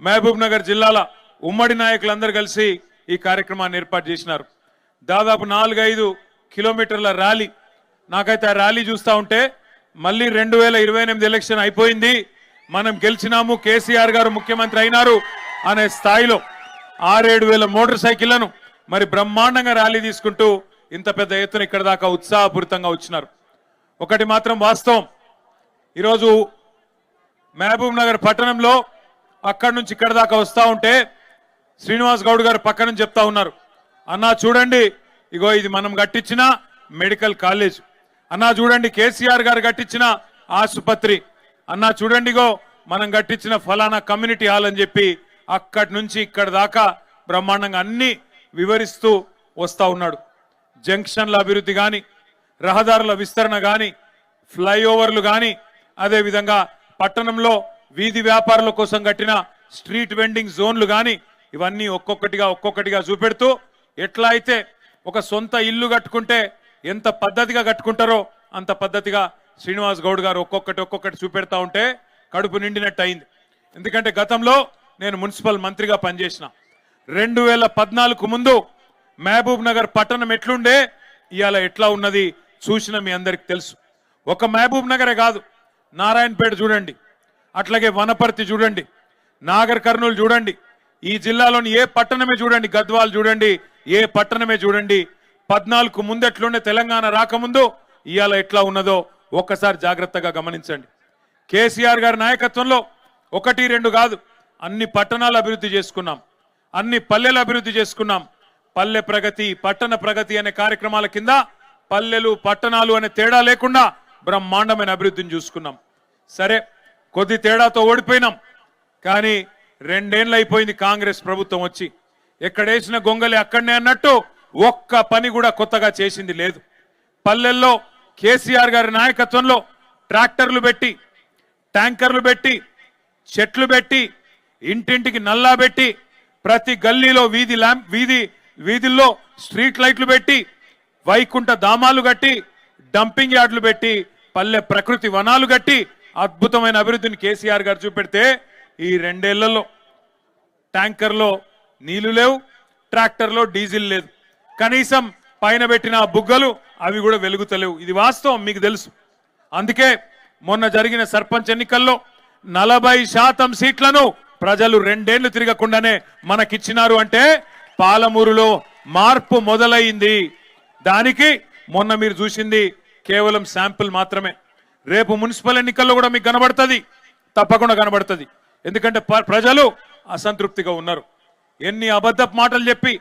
మహబూబ్ నగర్ జిల్లాల ఉమ్మడి నాయకులందరూ కలిసి ఈ కార్యక్రమాన్ని ఏర్పాటు చేసినారు. దాదాపు నాలుగైదు కిలోమీటర్ల ర్యాలీ. నాకైతే ఆ ర్యాలీ చూస్తా ఉంటే మళ్ళీ రెండు వేల ఇరవై ఎనిమిది ఎలక్షన్ అయిపోయింది. మనం గెలిచినాము కేసీఆర్ గారు ముఖ్యమంత్రి అయినారు అనే స్థాయిలో ఆరేడు వేల మోటార్ సైకిళ్ళను మరి బ్రహ్మాండంగా ర్యాలీ తీసుకుంటూ ఇంత పెద్ద ఎత్తున ఇక్కడ దాకా ఉత్సాహపూరితంగా వచ్చినారు. ఒకటి మాత్రం వాస్తవం. ఈరోజు మహబూబ్ నగర్ పట్టణంలో అక్కడి నుంచి ఇక్కడ దాకా వస్తూ ఉంటే శ్రీనివాస్ గౌడ్ గారు పక్క నుంచి చెప్తా ఉన్నారు. అన్నా చూడండి. ఇగో ఇది మనం కట్టించిన మెడికల్ కాలేజ్. అన్నా చూడండి. కేసీఆర్ గారు కట్టించిన ఆసుపత్రి. అన్నా చూడండి ఇగో మనం కట్టించిన ఫలానా కమ్యూనిటీ హాల్ అని చెప్పి అక్కడి నుంచి ఇక్కడ దాకా బ్రహ్మాండంగా అన్ని వివరిస్తూ వస్తూ ఉన్నాడు. జంక్షన్ల అభివృద్ధి కానీ రహదారుల విస్తరణ కానీ ఫ్లైఓవర్లు కానీ అదేవిధంగా పట్టణంలో వీధి వ్యాపారుల కోసం కట్టిన స్ట్రీట్ వెండింగ్ జోన్లు కానీ ఇవన్నీ ఒక్కొక్కటిగా ఒక్కొక్కటిగా చూపెడుతూ ఎట్లా అయితే ఒక సొంత ఇల్లు కట్టుకుంటే ఎంత పద్ధతిగా కట్టుకుంటారో అంత పద్ధతిగా శ్రీనివాస్ గౌడ్ గారు ఒక్కొక్కటి ఒక్కొక్కటి చూపెడతా ఉంటే కడుపు నిండినట్టు అయింది ఎందుకంటే గతంలో నేను మున్సిపల్ మంత్రిగా పనిచేసిన. రెండు వేల పద్నాలుగు ముందు మహబూబ్ నగర్ పట్టణం ఎట్లుండే ఇవాళ ఎట్లా ఉన్నది చూసిన మీ అందరికి తెలుసు. ఒక మహబూబ్ నగరే కాదు నారాయణపేట చూడండి. అట్లాగే వనపర్తి చూడండి నాగర్ కర్నూలు చూడండి ఈ జిల్లాలోని ఏ పట్టణమే చూడండి గద్వాల్ చూడండి ఏ పట్టణమే చూడండి పద్నాలుగు ముందెట్లుండే తెలంగాణ రాకముందు ఇవాళ ఎట్లా ఉన్నదో ఒక్కసారి జాగ్రత్తగా గమనించండి. కేసీఆర్ గారి నాయకత్వంలో ఒకటి రెండు కాదు అన్ని పట్టణాలు అభివృద్ధి చేసుకున్నాం అన్ని పల్లెలు అభివృద్ధి చేసుకున్నాం. పల్లె ప్రగతి పట్టణ ప్రగతి అనే కార్యక్రమాల కింద పల్లెలు పట్టణాలు అనే తేడా లేకుండా బ్రహ్మాండమైన అభివృద్ధిని చూసుకున్నాం. సరే కొద్ది తేడాతో ఓడిపోయినాం. కానీ రెండేళ్ళు అయిపోయింది కాంగ్రెస్ ప్రభుత్వం వచ్చి. ఎక్కడేసిన గొంగలి అక్కడనే అన్నట్టు ఒక్క పని కూడా కొత్తగా చేసింది లేదు. పల్లెల్లో కేసీఆర్ గారి నాయకత్వంలో ట్రాక్టర్లు పెట్టి ట్యాంకర్లు పెట్టి చెట్లు పెట్టి ఇంటింటికి నల్లా పెట్టి ప్రతి గల్లీలో వీధి ల్యాంప్ వీధి వీధుల్లో స్ట్రీట్ లైట్లు పెట్టి వైకుంఠ ధామాలు కట్టి డంపింగ్ యార్డులు పెట్టి పల్లె ప్రకృతి వనాలు కట్టి అద్భుతమైన అభివృద్ధిని కేసీఆర్ గారు చూపెడితే ఈ రెండేళ్ళలో ట్యాంకర్లో నీళ్ళు లేవు ట్రాక్టర్లో డీజిల్ లేదు. కనీసం పైన పెట్టిన బుగ్గలు అవి కూడా వెలుగుతలేవు. ఇది వాస్తవం మీకు తెలుసు. అందుకే మొన్న జరిగిన సర్పంచ్ ఎన్నికల్లో నలభై శాతం సీట్లను ప్రజలు రెండేళ్ళు తిరగకుండానే మనకిచ్చినారు అంటే పాలమూరులో మార్పు మొదలైంది. దానికి మొన్న మీరు చూసింది కేవలం శాంపుల్ మాత్రమే. రేపు మున్సిపల్ ఎన్నికల్లో కూడా మీకు కనబడుతుంది. తప్పకుండా కనబడుతుంది. ఎందుకంటే ప- ప్రజలు అసంతృప్తిగా ఉన్నారు. ఎన్ని అబద్ధపు మాటలు చెప్పి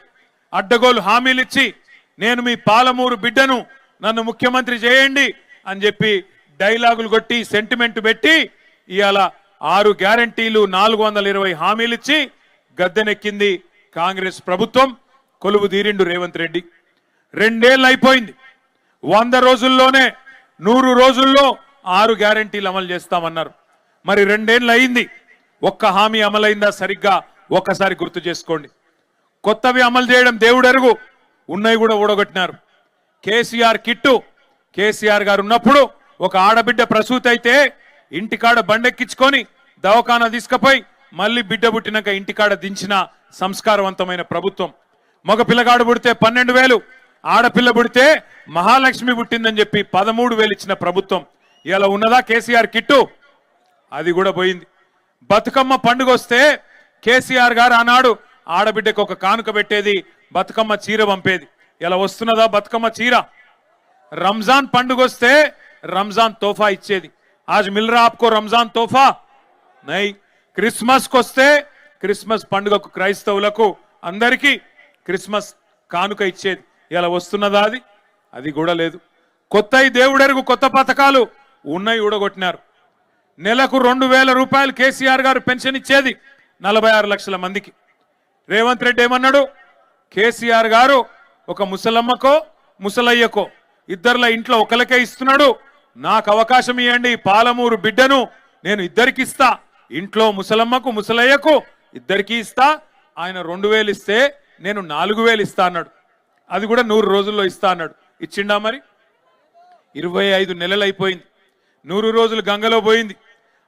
అడ్డగోలు హామీలు ఇచ్చి నేను మీ పాలమూరు బిడ్డను నన్ను ముఖ్యమంత్రి చేయండి అని చెప్పి డైలాగులు కొట్టి సెంటిమెంట్ పెట్టి ఇవాళ ఆరు గ్యారంటీలు నాలుగు వందల ఇరవై హామీలు ఇచ్చి గద్దెనెక్కింది కాంగ్రెస్ ప్రభుత్వం. కొలువు తీరిండు రేవంత్ రెడ్డి. రెండేళ్ళు అయిపోయింది. వంద రోజుల్లోనే నూరు రోజుల్లో ఆరు గ్యారంటీలు అమలు చేస్తామన్నారు. మరి రెండేళ్ళు అయింది ఒక్క హామీ అమలైందా సరిగ్గా? ఒక్కసారి గుర్తు చేసుకోండి. కొత్తవి అమలు చేయడం దేవుడెరుగు. ఉన్నాయి ఉన్నవి కూడా ఊడగొట్టినారు. కేసీఆర్ కిట్టు. కేసీఆర్ గారు ఉన్నప్పుడు ఒక ఆడబిడ్డ ప్రసూతి అయితే ఇంటికాడ బండెక్కించుకొని దవాఖానా తీసుకపోయి మళ్ళీ బిడ్డ పుట్టినాక ఇంటికాడ దించిన సంస్కారవంతమైన ప్రభుత్వం. మగ పిల్లగాడు పుడితే పన్నెండు వేలు ఆడపిల్ల పుడితే మహాలక్ష్మి పుట్టిందని చెప్పి పదమూడు వేలు ఇచ్చిన ప్రభుత్వం. ఇలా ఉన్నదా కేసీఆర్ కిట్టు? అది కూడా పోయింది. బతుకమ్మ పండుగ వస్తే కేసీఆర్ గారు ఆనాడు ఆడబిడ్డకు ఒక కానుక పెట్టేది బతుకమ్మ చీర పంపేది. ఇలా వస్తున్నదా బతుకమ్మ చీర? రంజాన్ పండుగ వస్తే రంజాన్ తోఫా ఇచ్చేది. ఆజ్ మిల్రా ఆప్కో రంజాన్ తోఫా? నై. క్రిస్మస్కి వస్తే క్రిస్మస్ పండుగకు క్రైస్తవులకు అందరికీ క్రిస్మస్ కానుక ఇచ్చేది. ఇలా వస్తున్నదా అది? అది కూడా లేదు. కొత్త దేవుడెరుగు కొత్త పథకాలు. ఉన్నాయి ఊడగొట్టినారు. నెలకు రెండు వేల రూపాయలు కేసీఆర్ గారు పెన్షన్ ఇచ్చేది నలభై ఆరు లక్షల మందికి. రేవంత్ రెడ్డి ఏమన్నాడు? కేసీఆర్ గారు ఒక ముసలమ్మకో ముసలయ్యకో ఇద్దరుల ఇంట్లో ఒకరికే ఇస్తున్నాడు. నాకు అవకాశం ఇవ్వండి పాలమూరు బిడ్డను నేను ఇద్దరికి ఇస్తా. ఇంట్లో ముసలమ్మకు ముసలయ్యకు ఇద్దరికీ ఇస్తా. ఆయన రెండు వేలు ఇస్తే నేను నాలుగు వేలు ఇస్తా అన్నాడు. అది కూడా నూరు రోజుల్లో ఇస్తా అన్నాడు. ఇచ్చిండా మరి? ఇరవై ఐదు నెలలు అయిపోయింది నూరు రోజులు గంగలో పోయింది.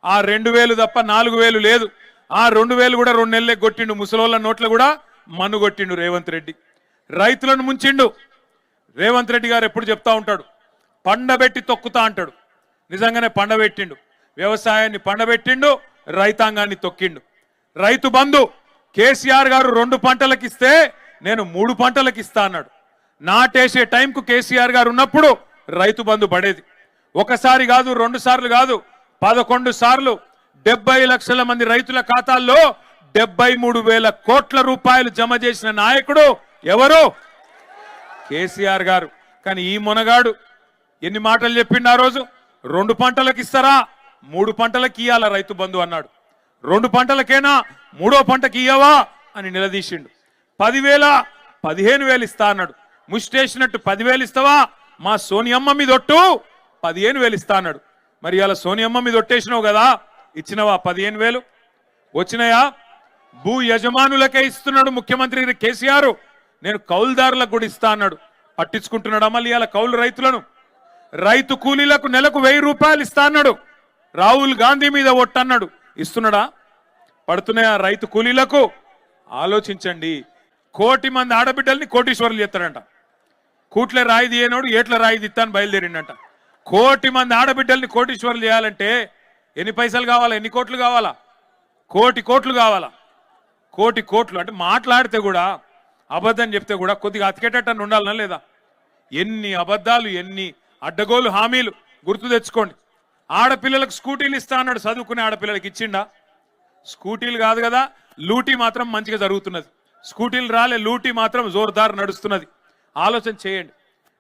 ఆ రెండు వేలు తప్ప నాలుగు వేలు లేదు. ఆ రెండు వేలు కూడా రెండు నెలలే కొట్టిండు. ముసలోళ్ళ నోట్లో కూడా మన్ను కొట్టిండు రేవంత్ రెడ్డి. రైతులను ముంచిండు. రేవంత్ రెడ్డి గారు ఎప్పుడు చెప్తా ఉంటాడు. పండబెట్టి తొక్కుతా అంటాడు. నిజంగానే పండబెట్టిండు వ్యవసాయాన్ని పండబెట్టిండు రైతాంగాన్ని తొక్కిండు. రైతు బంధు కేసీఆర్ గారు రెండు పంటలకు ఇస్తే నేను మూడు పంటలకు ఇస్తా అన్నాడు. నాటేసే టైంకు కేసీఆర్ గారు ఉన్నప్పుడు రైతు బంధు పడేది. ఒకసారి కాదు రెండు సార్లు కాదు పదకొండు సార్లు డెబ్బై లక్షల మంది రైతుల ఖాతాల్లో డెబ్బై మూడు వేల కోట్ల రూపాయలు జమ చేసిన నాయకుడు ఎవరు? కేసీఆర్ గారు. కానీ ఈ మునగాడు ఎన్ని మాటలు చెప్పిండు ఆ రోజు? రెండు పంటలకు ఇస్తారా? మూడు పంటలకు ఇయ్యాల రైతు బంధు అన్నాడు. రెండు పంటలకేనా? మూడో పంటకి ఇయ్యవా? అని నిలదీసిండు. పదివేల పదిహేను వేలు ఇస్తా అన్నాడు. ముష్టేసినట్టు పదివేలు ఇస్తావా? మా సోనియమ్మ మీద ఒట్టు. పదిహేను వేలు ఇస్తా అన్నాడు. మరి ఇలా సోనియమ్మ మీద ఒట్టేసినావు కదా ఇచ్చినవా పదిహేను వేలు? వచ్చినాయా? భూ యజమానులకే ఇస్తున్నాడు ముఖ్యమంత్రి కేసీఆర్. నేను కౌలుదారులకు కూడా ఇస్తా అన్నాడు. పట్టించుకుంటున్నాడు మళ్ళీ ఇలా కౌలు రైతులను? రైతు కూలీలకు నెలకు వెయ్యి రూపాయలు ఇస్తా అన్నాడు. రాహుల్ గాంధీ మీద ఒట్టన్నాడు ఇస్తున్నాడా? పడుతున్నాయా రైతు కూలీలకు? ఆలోచించండి. కోటి మంది ఆడబిడ్డల్ని కోటీశ్వరులు చేస్తాడంట. కూట్ల రాయి తీయనోడు ఏట్ల రాయి తీస్తాను బయలుదేరిండంట. కోటి మంది ఆడబిడ్డల్ని కోటీశ్వరులు చేయాలంటే ఎన్ని పైసలు కావాలా? ఎన్ని కోట్లు కావాలా? కోటి కోట్లు కావాలా? కోటి కోట్లు. అంటే మాట్లాడితే కూడా అబద్ధం చెప్తే కూడా కొద్దిగా అతికేటట్టు ఉండాలనా లేదా? ఎన్ని అబద్ధాలు ఎన్ని అడ్డగోలు హామీలు గుర్తు తెచ్చుకోండి. ఆడపిల్లలకు స్కూటీలు ఇస్తా అన్నాడు. చదువుకునే ఆడపిల్లలకి ఇచ్చిండా? స్కూటీలు కాదు కదా లూటీ మాత్రం మంచిగా జరుగుతున్నది. స్కూటీలు రాలే లూటీ మాత్రం జోర్దార్ నడుస్తున్నది. ఆలోచన చేయండి.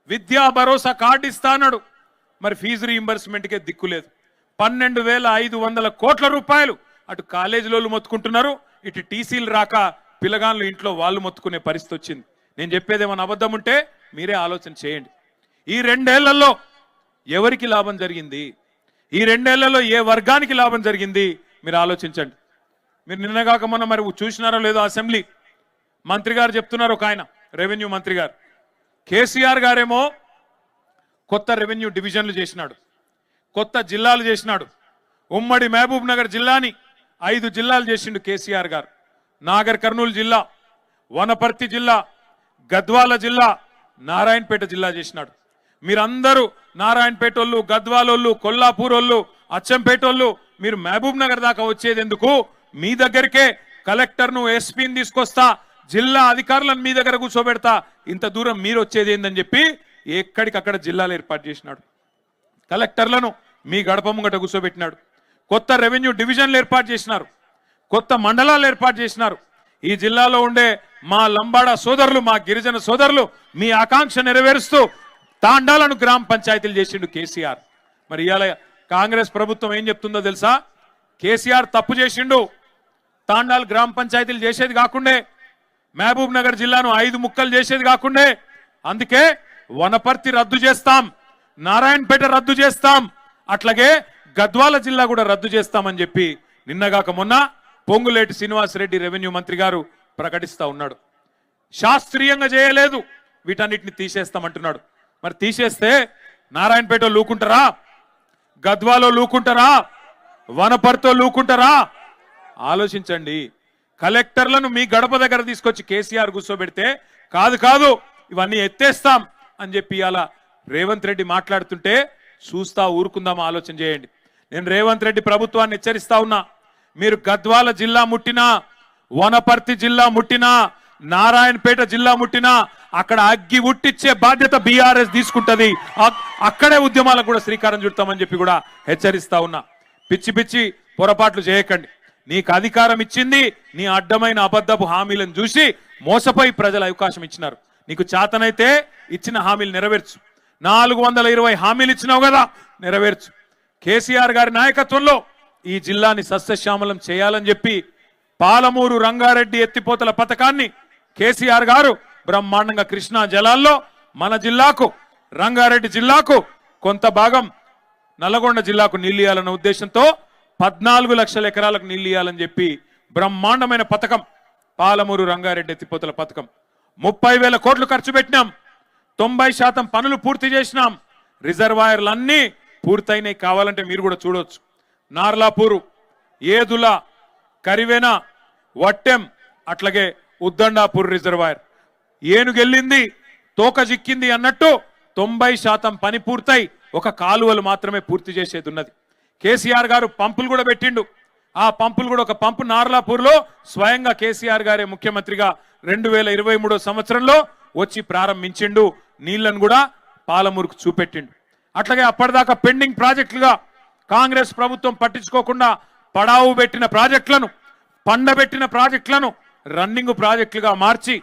విద్యా భరోసా కార్డు ఇస్తా అన్నాడు. మరి ఫీజు రీయింబర్స్మెంట్కే దిక్కు లేదు. పన్నెండు వేల ఐదు వందల కోట్ల రూపాయలు అటు కాలేజీలోళ్ళు మొత్తుకుంటున్నారు ఇటు టీసీలు రాక పిల్లగాళ్ళు ఇంట్లో వాళ్ళు మొత్తుకునే పరిస్థితి వచ్చింది. నేను చెప్పేది ఏమైనా అబద్ధం ఉంటే మీరే ఆలోచన చేయండి. ఈ రెండేళ్ళలో ఎవరికి లాభం జరిగింది? ఈ రెండేళ్ళలో ఏ వర్గానికి లాభం జరిగింది? మీరు ఆలోచించండి. మీరు నిన్నగాక మొన్న మరి చూసినారో లేదో అసెంబ్లీ మంత్రి గారు చెప్తున్నారు ఒక ఆయన రెవెన్యూ మంత్రి గారు. కేసీఆర్ గారేమో కొత్త రెవెన్యూ డివిజన్లు చేసినాడు. కొత్త జిల్లాలు చేసినాడు. ఉమ్మడి మహబూబ్ నగర్ జిల్లాని ఐదు జిల్లాలు చేసిండు కేసీఆర్ గారు. నాగర్ కర్నూలు జిల్లా వనపర్తి జిల్లా గద్వాల జిల్లా నారాయణపేట జిల్లా చేసినాడు. మీరందరూ నారాయణపేట వాళ్ళు గద్వాలోళ్ళు కొల్లాపూర్ వాళ్ళు అచ్చంపేట వాళ్ళు మీరు మహబూబ్ నగర్ దాకా వచ్చేది ఎందుకు మీ దగ్గరికే కలెక్టర్ను ఎస్పీని తీసుకొస్తా జిల్లా అధికారులను మీ దగ్గర కూర్చోబెడతా. ఇంత దూరం మీరు వచ్చేది ఏందని చెప్పి ఎక్కడికక్కడ జిల్లాలు ఏర్పాటు చేసినాడు. కలెక్టర్లను మీ గడప ముంగట కూర్చోబెట్టినాడు. కొత్త రెవెన్యూ డివిజన్లు ఏర్పాటు చేసినారు. కొత్త మండలాలు ఏర్పాటు చేసినారు. ఈ జిల్లాలో ఉండే మా లంబాడ సోదరులు మా గిరిజన సోదరులు మీ ఆకాంక్ష నెరవేరుస్తూ తాండాలను గ్రామ పంచాయతీలు చేసిండు కేసీఆర్. మరి ఇవాళ కాంగ్రెస్ ప్రభుత్వం ఏం చెప్తుందో తెలుసా? కేసీఆర్ తప్పు చేసిండు. తాండాలు గ్రామ పంచాయతీలు చేసేది కాకుండే. మహబూబ్ నగర్ జిల్లాను ఐదు ముక్కలు చేసేది కాకుండే. అందుకే వనపర్తి రద్దు చేస్తాం నారాయణపేట రద్దు చేస్తాం అట్లాగే గద్వాల జిల్లా కూడా రద్దు చేస్తామని చెప్పి నిన్నగాక మొన్న పొంగులేటి శ్రీనివాసరెడ్డి రెవెన్యూ మంత్రి గారు ప్రకటిస్తా ఉన్నాడు. శాస్త్రీయంగా చేయలేదు వీటన్నిటిని తీసేస్తామంటున్నాడు. మరి తీసేస్తే నారాయణపేట లూకుంటారా? గద్వాలో లూకుంటారా? వనపర్తో లూకుంటారా? ఆలోచించండి. కలెక్టర్లను మీ గడప దగ్గర తీసుకొచ్చి కేసీఆర్ కూర్చోబెడితే కాదు కాదు ఇవన్నీ ఎత్తేస్తాం. అని చెప్పి అలా రేవంత్ రెడ్డి మాట్లాడుతుంటే చూస్తా ఊరుకుందాం ఆలోచన చేయండి. నేను రేవంత్ రెడ్డి ప్రభుత్వాన్ని హెచ్చరిస్తా ఉన్నా. మీరు గద్వాల జిల్లా ముట్టినా వనపర్తి జిల్లా ముట్టినా నారాయణపేట జిల్లా ముట్టినా అక్కడ అగ్గి ఉట్టిచ్చే బాధ్యత బీఆర్ఎస్ తీసుకుంటది. అక్కడే ఉద్యమాలకు కూడా శ్రీకారం చుడతామని చెప్పి కూడా హెచ్చరిస్తా ఉన్నా. పిచ్చి పిచ్చి పొరపాట్లు చేయకండి. నీకు అధికారం ఇచ్చింది నీ అడ్డమైన అబద్ధపు హామీలను చూసి మోసపోయి ప్రజలు అవకాశం ఇచ్చినారు. నీకు చేతనైతే ఇచ్చిన హామీలు నెరవేర్చు. నాలుగు వందల ఇరవై హామీలు ఇచ్చినావు కదా నెరవేర్చు. కేసీఆర్ గారి నాయకత్వంలో ఈ జిల్లాని సస్యశ్యామలం చేయాలని చెప్పి పాలమూరు రంగారెడ్డి ఎత్తిపోతల పథకాన్ని కేసీఆర్ గారు బ్రహ్మాండంగా కృష్ణా జలాల్లో మన జిల్లాకు రంగారెడ్డి జిల్లాకు కొంత భాగం నల్లగొండ జిల్లాకు నీళ్ళు ఉద్దేశంతో పద్నాలుగు లక్షల ఎకరాలకు నీళ్ళు చెప్పి బ్రహ్మాండమైన పథకం పాలమూరు రంగారెడ్డి ఎత్తిపోతల పథకం. ముప్పై వేల కోట్లు ఖర్చు పెట్టినాం. తొంభై శాతం పనులు పూర్తి చేసినాం. రిజర్వాయర్లు అన్నీ పూర్తయినాయి. కావాలంటే మీరు కూడా చూడొచ్చు. నార్లాపూరు ఏదుల కరివేన వట్టెం అట్లాగే ఉద్దండాపూర్ రిజర్వాయర్. ఏనుగెళ్ళింది తోక చిక్కింది అన్నట్టు తొంభై శాతం పని పూర్తయి ఒక కాలువలు మాత్రమే పూర్తి చేసేది ఉన్నది కేసీఆర్ గారు పంపులు కూడా పెట్టిండు. ఆ పంపులు కూడా ఒక పంపు నార్లాపూర్లో స్వయంగా కేసీఆర్ గారే ముఖ్యమంత్రిగా రెండు వేల ఇరవై మూడో సంవత్సరంలో వచ్చి ప్రారంభించిండు. నీళ్ళను కూడా పాలమూరుకు చూపెట్టిండు. అట్లాగే అప్పటిదాకా పెండింగ్ ప్రాజెక్టులుగా కాంగ్రెస్ ప్రభుత్వం పట్టించుకోకుండా పడావు పెట్టిన ప్రాజెక్టులను పండబెట్టిన ప్రాజెక్టులను రన్నింగ్ ప్రాజెక్టులుగా మార్చి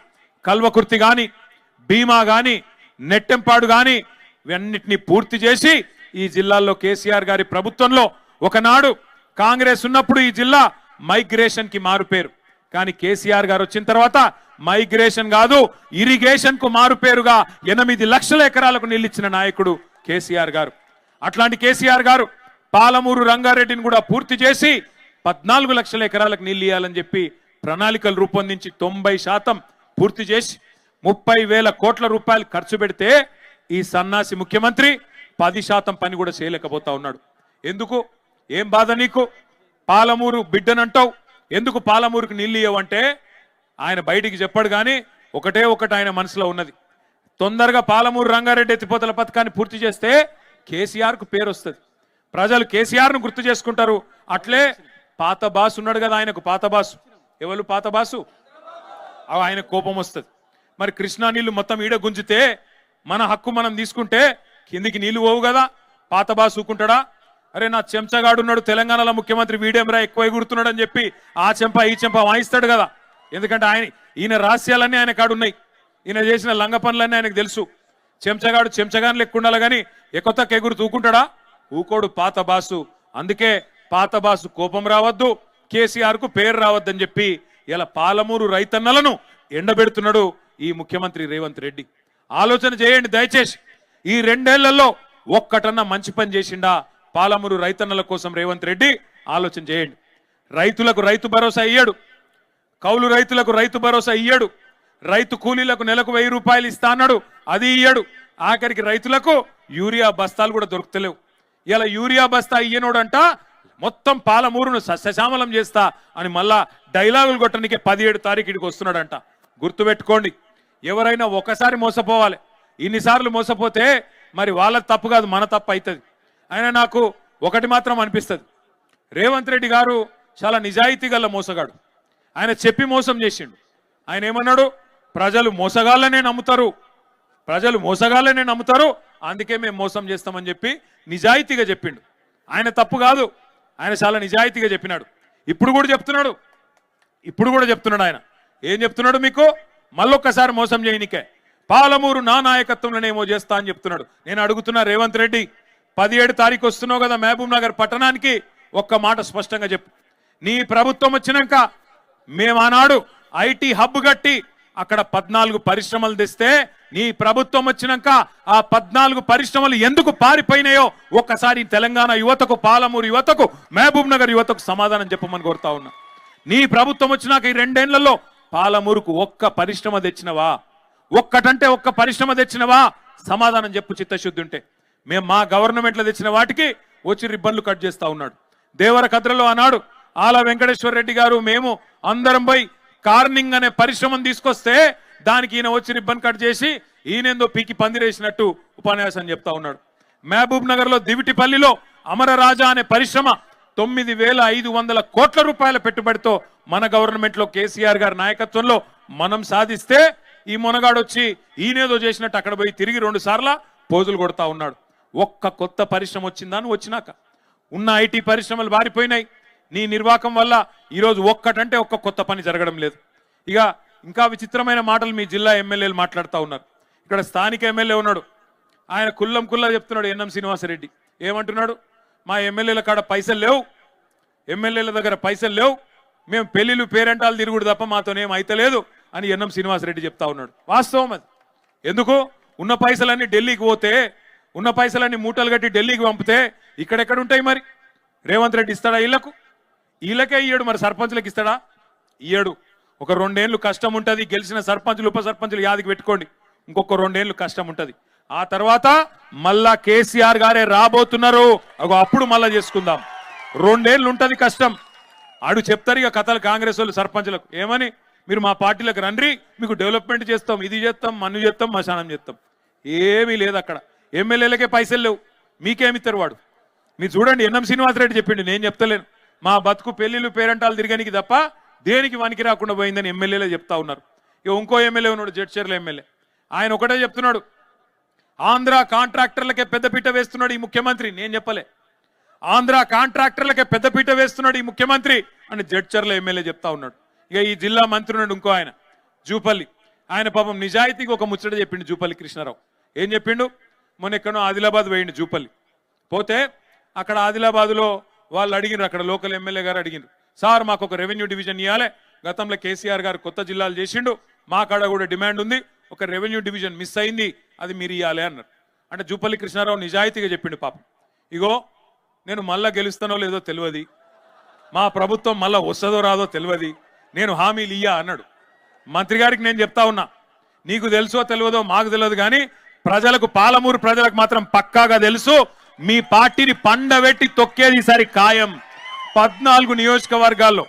కల్వకుర్తి గాని భీమా గాని నెట్టెంపాడు గాని ఇవన్నిటిని పూర్తి చేసి ఈ జిల్లాల్లో కేసీఆర్ గారి ప్రభుత్వంలో ఒకనాడు కాంగ్రెస్ ఉన్నప్పుడు ఈ జిల్లా మైగ్రేషన్కి మారుపేరు కానీ కేసీఆర్ గారు వచ్చిన తర్వాత మైగ్రేషన్ కాదు ఇరిగేషన్కు మారుపేరుగా ఎనిమిది లక్షల ఎకరాలకు నిలిచిన నాయకుడు కేసీఆర్ గారు. అట్లాంటి కేసీఆర్ గారు పాలమూరు రంగారెడ్డిని కూడా పూర్తి చేసి పద్నాలుగు లక్షల ఎకరాలకు నీళ్ళు ఇవ్వాలని చెప్పి ప్రణాళికలు రూపొందించి తొంభై శాతం పూర్తి చేసి ముప్పై వేల కోట్ల రూపాయలు ఖర్చు పెడితే ఈ సన్నాసి ముఖ్యమంత్రి పది శాతం పని కూడా చేయలేకపోతా ఉన్నాడు. ఎందుకు? ఏం బాధ నీకు? పాలమూరు బిడ్డనంటావు. ఎందుకు పాలమూరుకు నీళ్ళు ఇవ్వంటే ఆయన బయటికి చెప్పాడు కానీ ఒకటే ఒకటి ఆయన మనసులో ఉన్నది. తొందరగా పాలమూరు రంగారెడ్డి ఎత్తిపోతల పథకాన్ని పూర్తి చేస్తే కేసీఆర్కు పేరు వస్తుంది. ప్రజలు కేసీఆర్ను గుర్తు చేసుకుంటారు. అట్లే పాత బాసు ఉన్నాడు కదా ఆయనకు పాత బాసు. ఎవరు పాత బాసు? అవి ఆయన కోపం వస్తుంది. మరి కృష్ణా నీళ్ళు మొత్తం ఈడ గుంజితే మన హక్కు మనం తీసుకుంటే కిందికి నీళ్ళు పోవు కదా. పాత బాసు ఊకుంటాడా? అరే నా చెంచగాడున్నాడు తెలంగాణలో ముఖ్యమంత్రి వీడేమరా ఎక్కువ ఎగురుతున్నాడు అని చెప్పి ఆ చెంప ఈ చెంప వాయిస్తాడు కదా. ఎందుకంటే ఆయన ఈయన రహస్యాలన్నీ ఆయన కాడున్నాయి ఈయన చేసిన లంగ పనులన్నీ ఆయనకు తెలుసు. చెంచగాడు చెంచగాని లెక్క ఉండాలి కానీ ఎకొత్త ఎగురు తూకుంటాడా ఊకోడు పాత బాసు. అందుకే పాత బాసు కోపం రావద్దు కేసీఆర్కు పేరు రావద్దని చెప్పి ఇలా పాలమూరు రైతన్నలను ఎండబెడుతున్నాడు ఈ ముఖ్యమంత్రి రేవంత్ రెడ్డి. ఆలోచన చేయండి దయచేసి. ఈ రెండేళ్ళలో ఒక్కటన్నా మంచి పని చేసిండా? పాలమూరు రైతన్నల కోసం రేవంత్ రెడ్డి ఆలోచన చేయండి. రైతులకు రైతు భరోసా ఇయ్యడు. కౌలు రైతులకు రైతు భరోసా ఇయ్యడు. రైతు కూలీలకు నెలకు వెయ్యి రూపాయలు ఇస్తా అన్నాడు. అది ఇయ్యడు. ఆఖరికి రైతులకు యూరియా బస్తాలు కూడా దొరుకుతలేవు. ఇలా యూరియా బస్తా ఇయ్యనోడంట మొత్తం పాలమూరును సస్యశ్యామలం చేస్తా అని మళ్ళా డైలాగులు కొట్టడానికి పదిహేడు తారీఖు ఇడికి వస్తున్నాడంట. గుర్తుపెట్టుకోండి ఎవరైనా ఒకసారి మోసపోవాలి. ఇన్నిసార్లు మోసపోతే మరి వాళ్ళ తప్పు కాదు మన తప్పు అవుతుంది ఆయన నాకు ఒకటి మాత్రం అనిపిస్తుంది. రేవంత్ రెడ్డి గారు చాలా నిజాయితీ గల మోసగాడు. ఆయన చెప్పి మోసం చేసిండు. ఆయన ఏమన్నాడు? ప్రజలు మోసగాళ్ళనే నమ్ముతారు. ప్రజలు మోసగాళ్ళనే నమ్ముతారు. అందుకే మేము మోసం చేస్తామని చెప్పి నిజాయితీగా చెప్పిండు. ఆయన తప్పు కాదు. ఆయన చాలా నిజాయితీగా చెప్పినాడు. ఇప్పుడు కూడా చెప్తున్నాడు. ఇప్పుడు కూడా చెప్తున్నాడు ఆయన. ఏం చెప్తున్నాడు మీకు? మళ్ళొక్కసారి మోసం చేయనికే. పాలమూరు నా నాయకత్వంలోనేమో చేస్తా అని చెప్తున్నాడు. నేను అడుగుతున్నా రేవంత్ రెడ్డి పదిహేడు తారీఖు వస్తున్నావు కదా మహబూబ్ నగర్ పట్టణానికి ఒక్క మాట స్పష్టంగా చెప్పు. నీ ప్రభుత్వం వచ్చినాక మేము ఆనాడు ఐటీ హబ్ కట్టి అక్కడ పద్నాలుగు పరిశ్రమలు తెస్తే నీ ప్రభుత్వం వచ్చినాక ఆ పద్నాలుగు పరిశ్రమలు ఎందుకు పారిపోయినాయో ఒక్కసారి తెలంగాణ యువతకు పాలమూరు యువతకు మహబూబ్ నగర్ యువతకు సమాధానం చెప్పమని కోరుతా ఉన్నా. నీ ప్రభుత్వం వచ్చినాక ఈ రెండేళ్ళలో పాలమూరుకు ఒక్క పరిశ్రమ తెచ్చినవా? ఒక్కటంటే ఒక్క పరిశ్రమ తెచ్చినవా? సమాధానం చెప్పు చిత్తశుద్ధి ఉంటే. మేము మా గవర్నమెంట్లో తెచ్చిన వాటికి వచ్చి రిబ్బన్లు కట్ చేస్తా ఉన్నాడు. దేవర కద్రలో అన్నాడు ఆల వెంకటేశ్వర రెడ్డి గారు మేము అందరం పోయి కార్నింగ్ అనే పరిశ్రమను తీసుకొస్తే దానికి ఈయన వచ్చి రిబ్బన్ కట్ చేసి ఈయనేందో పీకి పందిరేసినట్టు ఉపన్యాసం చెప్తా ఉన్నాడు. మహబూబ్ నగర్లో దివిటిపల్లిలో అమరరాజా అనే పరిశ్రమ తొమ్మిది వేల ఐదు వందల కోట్ల రూపాయల పెట్టుబడితో మన గవర్నమెంట్లో కేసీఆర్ గారి నాయకత్వంలో మనం సాధిస్తే ఈ మునగాడొచ్చి ఈయనేదో చేసినట్టు అక్కడ పోయి తిరిగి రెండు సార్ల పోజులు కొడతా ఉన్నాడు. ఒక్క కొత్త పరిశ్రమ వచ్చిందా అని వచ్చినాక. ఉన్న ఐటీ పరిశ్రమలు బారిపోయినాయి నీ నిర్వాకం వల్ల ఈరోజు ఒక్కటంటే ఒక్క కొత్త పని జరగడం లేదు. ఇక ఇంకా విచిత్రమైన మాటలు మీ జిల్లా ఎమ్మెల్యేలు మాట్లాడుతూ ఉన్నారు. ఇక్కడ స్థానిక ఎమ్మెల్యే ఉన్నాడు. ఆయన కుల్లం కుల్లా చెప్తున్నాడు ఎన్ఎం శ్రీనివాసరెడ్డి. ఏమంటున్నాడు? మా ఎమ్మెల్యేల కాడ పైసలు లేవు. ఎమ్మెల్యేల దగ్గర పైసలు లేవు. మేము పెళ్ళిళ్ళు పేరెంటాలు తిరుగుడు తప్ప మాతోనేం అయితలేదు అని ఎన్ఎం శ్రీనివాసరెడ్డి చెప్తా ఉన్నాడు. వాస్తవం అది. ఎందుకు? ఉన్న పైసలన్నీ ఢిల్లీకి పోతే ఉన్న పైసలన్నీ మూటలు కట్టి ఢిల్లీకి పంపితే ఇక్కడెక్కడ ఉంటాయి మరి? రేవంత్ రెడ్డి ఇస్తాడా ఇళ్ళకు? వీళ్ళకే ఇయ్యడు మరి సర్పంచ్లకు ఇస్తాడా? ఇయ్యడు. ఒక రెండేళ్ళు కష్టం ఉంటుంది గెలిచిన సర్పంచులు ఉప సర్పంచులు యాదికి పెట్టుకోండి. ఇంకొక రెండేళ్ళు కష్టం ఉంటుంది. ఆ తర్వాత మళ్ళా కేసీఆర్ గారే రాబోతున్నారు. ఒక అప్పుడు మళ్ళా చేసుకుందాం. రెండేళ్ళు ఉంటుంది కష్టం. ఆడు చెప్తారు ఇక కథలు కాంగ్రెస్ వాళ్ళు సర్పంచ్లకు. ఏమని? మీరు మా పార్టీలకు రండి మీకు డెవలప్మెంట్ చేస్తాం ఇది చేస్తాం మన్ను చేస్తాం మశానం చేస్తాం. ఏమీ లేదు అక్కడ. ఎమ్మెల్యేలకే పైసలు లేవు. మీకేమిస్తారు వాడు? మీరు చూడండి ఎన్ఎం శ్రీనివాసరెడ్డి చెప్పిండు నేను చెప్తలేను. మా బతుకు పెళ్ళిళ్ళు పేరంటాలు తిరగనికి తప్ప దేనికి వానికి రాకుండా పోయిందని ఎమ్మెల్యేలే చెప్తా ఉన్నారు. ఇక ఇంకో ఎమ్మెల్యే ఉన్నాడు జడ్చర్ల ఎమ్మెల్యే. ఆయన ఒకటే చెప్తున్నాడు ఆంధ్ర కాంట్రాక్టర్లకే పెద్దపీట వేస్తున్నాడు ఈ ముఖ్యమంత్రి. నేను చెప్పలే. ఆంధ్ర కాంట్రాక్టర్లకే పెద్దపీట వేస్తున్నాడు ఈ ముఖ్యమంత్రి అని జడ్చర్ల ఎమ్మెల్యే చెప్తా ఉన్నాడు. ఇక ఈ జిల్లా మంత్రి ఉన్నాడు ఇంకో ఆయన జూపల్లి. ఆయన పాపం నిజాయితీకి ఒక ముచ్చట చెప్పిండు జూపల్లి కృష్ణారావు. ఏం చెప్పిండు? మొన్న ఎక్కడో ఆదిలాబాద్ పోయిండు జూపల్లి. పోతే అక్కడ ఆదిలాబాద్లో వాళ్ళు అడిగినారు అక్కడ లోకల్ ఎమ్మెల్యే గారు అడిగినారు సార్ మాకు ఒక రెవెన్యూ డివిజన్ ఇవ్వాలి గతంలో కేసీఆర్ గారు కొత్త జిల్లాలు చేసిండు మా కాడ కూడా డిమాండ్ ఉంది ఒక రెవెన్యూ డివిజన్ మిస్ అయింది అది మీరు ఇవ్వాలి అన్నారు. అంటే జూపల్లి కృష్ణారావు నిజాయితీగా చెప్పిండు పాపం. ఇగో నేను మళ్ళా గెలుస్తానో లేదో తెలియదు మా ప్రభుత్వం మళ్ళా వస్తుందో రాదో తెలియదు నేను హామీలు ఇయ్యా అన్నాడు. మంత్రి గారికి నేను చెప్తా ఉన్నా నీకు తెలుసో తెలియదో మాకు తెలియదు కానీ ప్రజలకు పాలమూరు ప్రజలకు మాత్రం పక్కాగా తెలుసు మీ పార్టీని పండబెట్టి తొక్కేది ఈసారి ఖాయం. పద్నాలుగు నియోజకవర్గాల్లో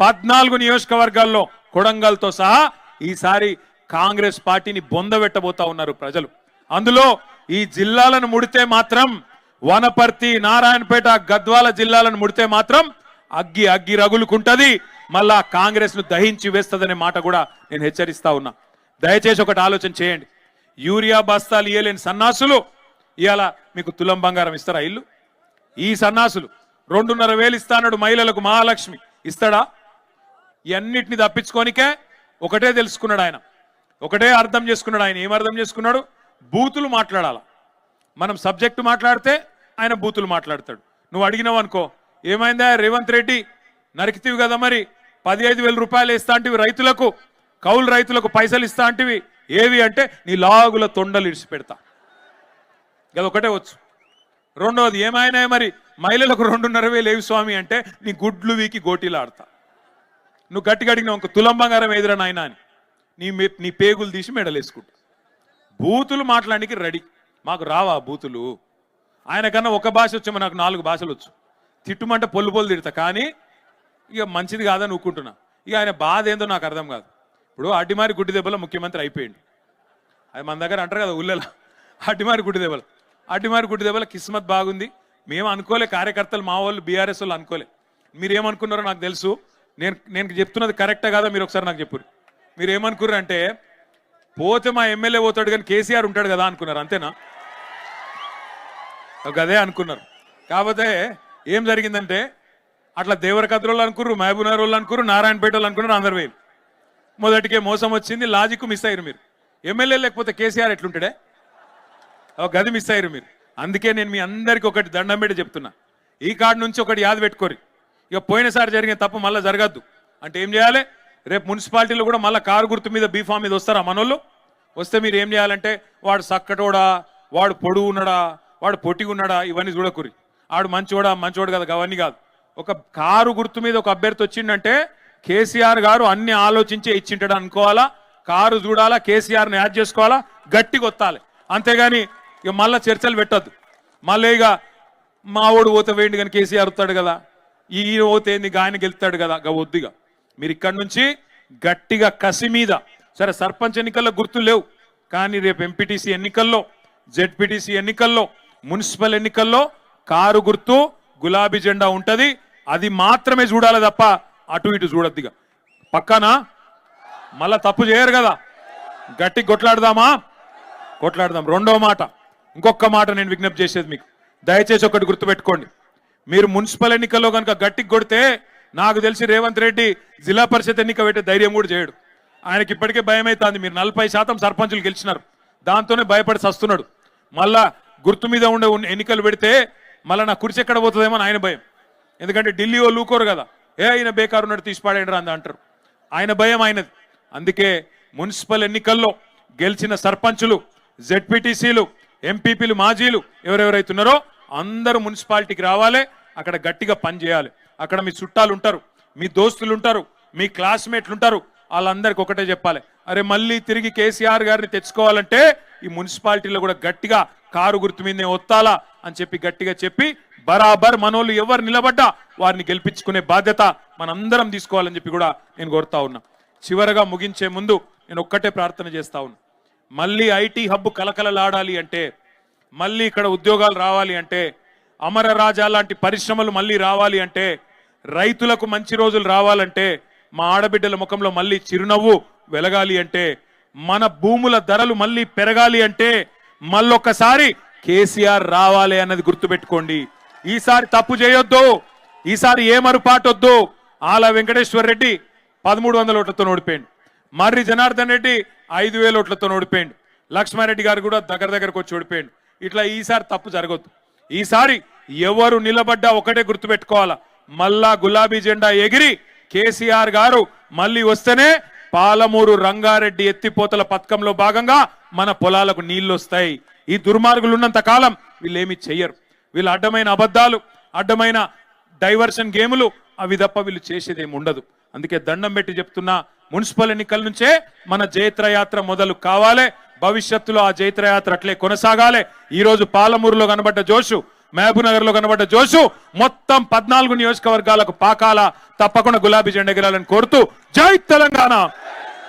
పద్నాలుగు నియోజకవర్గాల్లో కొడంగల్తో సహా ఈసారి కాంగ్రెస్ పార్టీని బొందబెట్టబోతా ఉన్నారు ప్రజలు. అందులో ఈ జిల్లాలను ముడితే మాత్రం వనపర్తి నారాయణపేట గద్వాల జిల్లాలను ముడితే మాత్రం అగ్గి అగ్గి రగులుకుంటది. మళ్ళా కాంగ్రెస్ను దహించి వేస్తుందనే మాట కూడా నేను హెచ్చరిస్తా ఉన్నా. దయచేసి ఒకటి ఆలోచన చేయండి. యూరియా బస్తాలు ఇయ్యలేని సన్నాసులు ఇవాళ మీకు తులం బంగారం ఇస్తారా ఇల్లు? ఈ సన్నాసులు రెండున్నర వేలు ఇస్తానడు మహిళలకు మహాలక్ష్మి. ఇస్తాడా? ఇవన్నిటిని తప్పించుకోనికే ఒకటే తెలుసుకున్నాడు ఆయన. ఒకటే అర్థం చేసుకున్నాడు ఆయన. ఏం అర్థం చేసుకున్నాడు? బూతులు మాట్లాడాల. మనం సబ్జెక్టు మాట్లాడితే ఆయన బూతులు మాట్లాడతాడు. నువ్వు అడిగినావు అనుకో ఏమైందా రేవంత్ రెడ్డి? నరికితివి కదా మరి. పదిహేదు వేల రూపాయలు ఇస్తా అంటివి రైతులకు కౌలు రైతులకు పైసలు ఇస్తా అంటివి. ఏవి అంటే నీ లాగుల తొండలు ఇడిచి పెడతా అది ఒకటే వచ్చు. రెండవది ఏమైనా మరి? మహిళలకు రెండున్నర వేలు ఏవి స్వామి అంటే నీ గుడ్లు వీకి గోటీలు ఆడతా నువ్వు గట్టిగా ఒక ఇంకో తులం బంగారం ఎదురా నాయనా అని. నీ నీ పేగులు తీసి మెడలేసుకుంటా. బూతులు మాట్లాడానికి రెడీ. మాకు రావా బూతులు? ఆయన కన్నా ఒక భాష వచ్చేమో నాకు నాలుగు భాషలు వచ్చు. తిట్టుమంటే పొల్లు పొల్లు తిడతా. కానీ ఇక మంచిది కాదని ఊక్కుంటున్నా ఇక ఆయన బాధ ఏందో నాకు అర్థం కాదు. ఇప్పుడు అడ్డిమారి గుడ్డి దెబ్బలో ముఖ్యమంత్రి అయిపోయిండు. అది మన దగ్గర అంటారు కదా ఉల్లెల. అడ్డిమారి గుడ్డి దెబ్బలు. అడ్డిమారి గుడ్డి దెబ్బల కిస్మత్ బాగుంది. మేము అనుకోలే కార్యకర్తలు మా వాళ్ళు బీఆర్ఎస్ వాళ్ళు అనుకోలే. మీరు ఏమనుకున్నారో నాకు తెలుసు. నేను నేను చెప్తున్నది కరెక్టా కాదా మీరు ఒకసారి నాకు చెప్పు మీరు ఏమనుకున్నారు అంటే పోతే మా ఎమ్మెల్యే పోతాడు కానీ కేసీఆర్ ఉంటాడు కదా అనుకున్నారు అంతేనా? ఒక అదే అనుకున్నారు. కాకపోతే ఏం జరిగిందంటే అట్లా దేవరకద్రోళ్ళు వాళ్ళు మహబూబ్నగర్ వాళ్ళు అనుకున్నారు నారాయణపేట వాళ్ళు అనుకున్నారు అందరు వేలు మొదటికే మోసం వచ్చింది లాజిక్ మిస్ అయ్యారు మీరు. ఎమ్మెల్యే లేకపోతే కేసీఆర్ ఎట్లుంటాడే? ఒక గది మిస్ అయ్యారు మీరు. అందుకే నేను మీ అందరికి ఒకటి దండం పెట్టి చెప్తున్నా. ఈ కార్డు నుంచి ఒకటి యాద పెట్టుకోరి. ఇక పోయినసారి జరిగిన తప్పు మళ్ళీ జరగద్దు. అంటే ఏం చేయాలి? రేపు మున్సిపాలిటీలో కూడా మళ్ళీ కారు గుర్తు మీద బీఫామ్ మీద వస్తారా మనోళ్ళు? వస్తే మీరు ఏం చేయాలంటే వాడు సక్కటోడా వాడు పొడుగు ఉన్నాడా వాడు పొట్టిగా ఉన్నాడా ఇవన్నీ చూడకురి. ఆడు మంచోడా మంచోడు కదా అవన్నీ కాదు. ఒక కారు గుర్తు మీద ఒక అభ్యర్థి వచ్చిండంటే కేసీఆర్ గారు అన్ని ఆలోచించే ఇచ్చింటాడు అనుకోవాలా? కారు చూడాలా? కేసీఆర్ని యాడ్ చేసుకోవాలా? గట్టి కొత్తాలి అంతేగాని ఇక మళ్ళీ చర్చలు పెట్టద్దు. మళ్ళీ ఇక మా ఓడు పోతే వేయండి కానీ కేసీఆర్ వస్తాడు కదా. ఈ పోతే ఏంది? ఆయన గెలుస్తాడు కదా. వద్దుగా మీరు ఇక్కడ నుంచి గట్టిగా కసి మీద సరే సర్పంచ్ ఎన్నికల్లో గుర్తులు లేవు. కానీ రేపు ఎంపీటీసీ ఎన్నికల్లో జెడ్పీటీసీ ఎన్నికల్లో మున్సిపల్ ఎన్నికల్లో కారు గుర్తు గులాబీ జెండా ఉంటుంది. అది మాత్రమే చూడాలి తప్ప అటు ఇటు చూడద్దిగా. పక్కనా మళ్ళా తప్పు చేయరు కదా. గట్టి కొట్లాడదామా? కొట్లాడదాం. రెండవ మాట. ఇంకొక మాట నేను విజ్ఞప్తి చేసేది మీకు. దయచేసి ఒకటి గుర్తుపెట్టుకోండి. మీరు మున్సిపల్ ఎన్నికల్లో కనుక గట్టికి కొడితే నాకు తెలిసి రేవంత్ రెడ్డి జిల్లా పరిషత్ ఎన్నిక పెట్టే ధైర్యం కూడా చేయడు. ఆయనకి ఇప్పటికే భయం అవుతుంది మీరు నలభై శాతం సర్పంచులు గెలిచినారు. దాంతోనే భయపడి సస్తున్నాడు. మళ్ళా గుర్తు మీద ఉండే ఎన్నికలు పెడితే మళ్ళా నా కుర్చీ ఎక్కడ పోతుందేమో అని ఆయన భయం. ఎందుకంటే ఢిల్లీ వాళ్ళు ఊకోరు కదా. ఏ ఆయన బేకారు ఉన్నాడు తీసి పాడేయండి రా అని అంటారు. ఆయన భయం ఆయనది. అందుకే మున్సిపల్ ఎన్నికల్లో గెలిచిన సర్పంచులు జెడ్పీటీసీలు ఎంపీపీలు మాజీలు ఎవరెవరైతున్నారో అందరూ మున్సిపాలిటీకి రావాలి అక్కడ గట్టిగా పని చేయాలి. అక్కడ మీ చుట్టాలు ఉంటారు మీ దోస్తులు ఉంటారు మీ క్లాస్మేట్లు ఉంటారు వాళ్ళందరికీ ఒకటే చెప్పాలి. అరే మళ్ళీ తిరిగి కేసీఆర్ గారిని తెచ్చుకోవాలంటే ఈ మున్సిపాలిటీలో కూడా గట్టిగా కారు గుర్తు మీదనే ఒత్తాలా అని చెప్పి గట్టిగా చెప్పి బరాబర్ మనోళ్ళు ఎవరు నిలబడ్డా వారిని గెలిపించుకునే బాధ్యత మనందరం తీసుకోవాలని చెప్పి కూడా నేను కోరుతా ఉన్నా. చివరగా ముగించే ముందు నేను ఒక్కటే ప్రార్థన చేస్తా ఉన్నా. మళ్ళీ ఐటీ హబ్ కలకలలాడాలి అంటే మళ్ళీ ఇక్కడ ఉద్యోగాలు రావాలి అంటే అమర రాజా లాంటి పరిశ్రమలు మళ్ళీ రావాలి అంటే రైతులకు మంచి రోజులు రావాలంటే మా ఆడబిడ్డల ముఖంలో మళ్ళీ చిరునవ్వు వెలగాలి అంటే మన భూముల ధరలు మళ్ళీ పెరగాలి అంటే మళ్ళొక్కసారి కేసీఆర్ రావాలి అన్నది గుర్తుపెట్టుకోండి. ఈసారి తప్పు చేయొద్దు. ఈసారి ఏ మరుపాటొద్దు. ఆల వెంకటేశ్వర రెడ్డి పదమూడు వందల ఓట్లతో ఓడిపోయింది మర్రి జనార్దన్ రెడ్డి ఐదు వేల ఓట్లతో ఓడిపోయింది లక్ష్మారెడ్డి గారు కూడా దగ్గర దగ్గరకు వచ్చి ఓడిపోయిండు. ఇట్లా ఈసారి తప్పు జరగొద్దు. ఈసారి ఎవరు నిలబడ్డా ఒకటే గుర్తుపెట్టుకోవాలా. మళ్ళా గులాబీ జెండా ఎగిరి కేసీఆర్ గారు మళ్ళీ వస్తేనే పాలమూరు రంగారెడ్డి ఎత్తిపోతల పథకంలో భాగంగా మన పొలాలకు నీళ్ళు వస్తాయి ఈ దుర్మార్గులు ఉన్నంత కాలం వీళ్ళేమి చెయ్యరు. వీళ్ళు అడ్డమైన అబద్ధాలు అడ్డమైన డైవర్షన్ గేములు అవి తప్ప వీళ్ళు చేసేదేమి ఉండదు. అందుకే దండం పెట్టి చెప్తున్నా మున్సిపల్ ఎన్నికల నుంచే మన జైత్రయాత్ర మొదలు కావాలి. భవిష్యత్తులో ఆ జైత్రయాత్ర అట్లే కొనసాగాలి. ఈ రోజు పాలమూరులో కనబడ్డ జోషు మహబూబ్నగర్లో కనబడ్డ జోషు మొత్తం పద్నాలుగు నియోజకవర్గాలకు పాకాల తప్పకుండా గులాబీ జెండా ఎగిరాలని కోరుతూ జై తెలంగాణ!